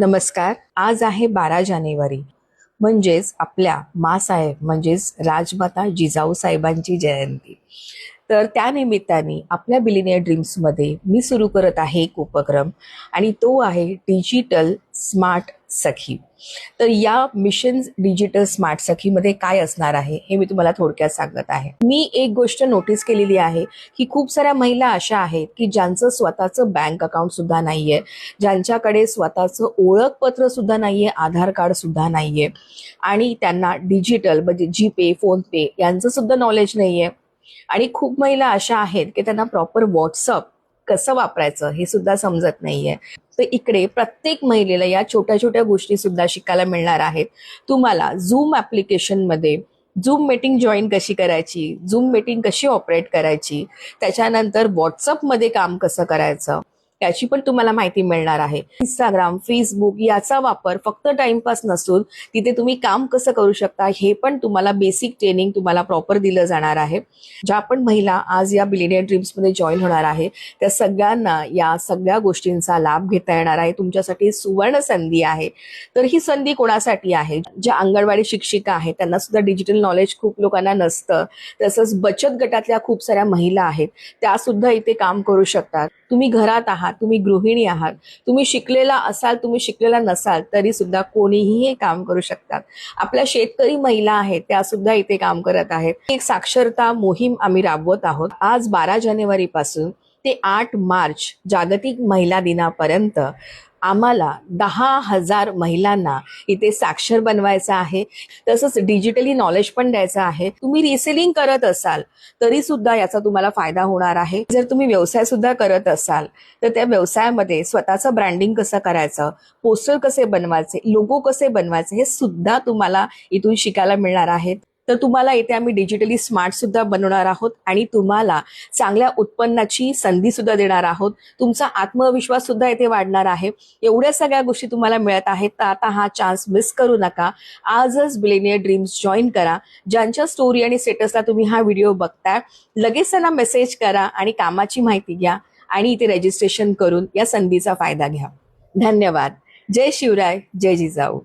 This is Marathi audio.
नमस्कार. आज आहे बारा जानेवारी. म्हणजेच आपल्या मासाहेब म्हणजेच राजमाता जिजाऊ साहेबांची जयंती. तर त्यानिमित्ताने आपल्या बिलिनियर ड्रीम्समध्ये मी सुरू करत आहे एक उपक्रम. आणि तो आहे डिजिटल स्मार्ट सखी. तर या मिशन डिजिटल स्मार्ट सखीमध्ये काय असणार आहे हे मी तुम्हाला थोडक्यात सांगत आहे. मी एक गोष्ट नोटीस केलेली आहे की खूप साऱ्या महिला अशा आहेत की ज्यांचं स्वतःचं बँक अकाउंट सुद्धा नाहीये ज्यांच्याकडे स्वतःचं ओळखपत्र सुद्धा नाहीये आधार कार्ड सुद्धा नाहीये आणि त्यांना डिजिटल म्हणजे जीपे फोनपे यांचं सुद्धा नॉलेज नाहीये. आणि खूप महिला अशा आहेत की त्यांना प्रॉपर व्हॉट्सअप कसं वापरायचं हे सुद्धा समजत नाहीये. तर इकडे प्रत्येक महिलेला या छोट्या छोट्या गोष्टी सुद्धा शिकायला मिळणार आहेत. तुम्हाला झूम ॲप्लिकेशनमध्ये झूम मीटिंग जॉईन कशी करायची? झूम मीटिंग कशी ऑपरेट करायची? त्याच्यानंतर व्हॉट्सअपमध्ये काम कसं करायचं? त्याची पण तुम्हाला माहिती मिळणार आहे. इंस्टाग्राम फेसबुक याचा वापर फक्त टाइमपास नसून तिथे तुम्ही काम कसं करू शकता हे पण तुम्हाला बेसिक ट्रेनिंग तुम्हाला प्रॉपर दिलं जाणार आहे. ज्या पण महिला आज या बिलिनियर ड्रीम्समध्ये जॉईन होणार आहे त्या सगळ्यांना या सगळ्या गोष्टींचा लाभ घेता येणार आहे. तुमच्यासाठी सुवर्ण संधी आहे. तर ही संधी कोणासाठी आहे? ज्या अंगणवाडी शिक्षिका आहेत त्यांना सुद्धा डिजिटल नॉलेज खूप लोकांना नसतं. तसंच बचत गटातल्या खूप साऱ्या महिला आहेत त्या सुद्धा इथे काम करू शकतात. तुम्ही घरात आहात तुम्ही गृहिणी आहात तुम्ही शिकलेला असाल तुम्ही शिकलेला नसाल तरी सुद्धा कोणीही हे काम करू शकतात. आपल्या शेतकरी महिला आहेत त्या सुद्धा इथे काम करत आहेत. एक साक्षरता मोहीम आम्ही राबवत आहोत. आज बारा जानेवारी पासून ते आठ मार्च जागतिक महिला दिनापर्यंत आम्हाला दहा हजार महिलांना इथे साक्षर बनवायचं आहे. तसंच डिजिटली नॉलेज पण द्यायचं आहे. तुम्ही रिसेलिंग करत असाल तरी सुद्धा याचा तुम्हाला फायदा होणार आहे. जर तुम्ही व्यवसाय सुद्धा करत असाल तर त्या व्यवसायामध्ये स्वतःचं ब्रँडिंग कसं करायचं पोस्टर कसे बनवायचे लोगो कसे बनवायचे हे सुद्धा तुम्हाला इथून शिकायला मिळणार आहेत तर तुम्हाला इथे आम्ही डिजिटली स्मार्ट सुद्धा बनवणार आहोत आणि तुम्हाला चांगल्या उत्पन्नाची संधी सुद्धा देणार आहोत. तुमचा आत्मविश्वास सुद्धा इथे वाढणार आहे. एवढ्या सगळ्या गोष्टी तुम्हाला मिळत आहेत. तर आता हा चान्स मिस करू नका. आजच बिलेनियर ड्रीम्स जॉईन करा. ज्यांच्या स्टोरी आणि स्टेटसला तुम्ही हा व्हिडिओ बघताय लगेच त्यांना मेसेज करा आणि कामाची माहिती घ्या आणि इथे रजिस्ट्रेशन करून या संधीचा फायदा घ्या. धन्यवाद. जय शिवराय. जय जिजाऊ.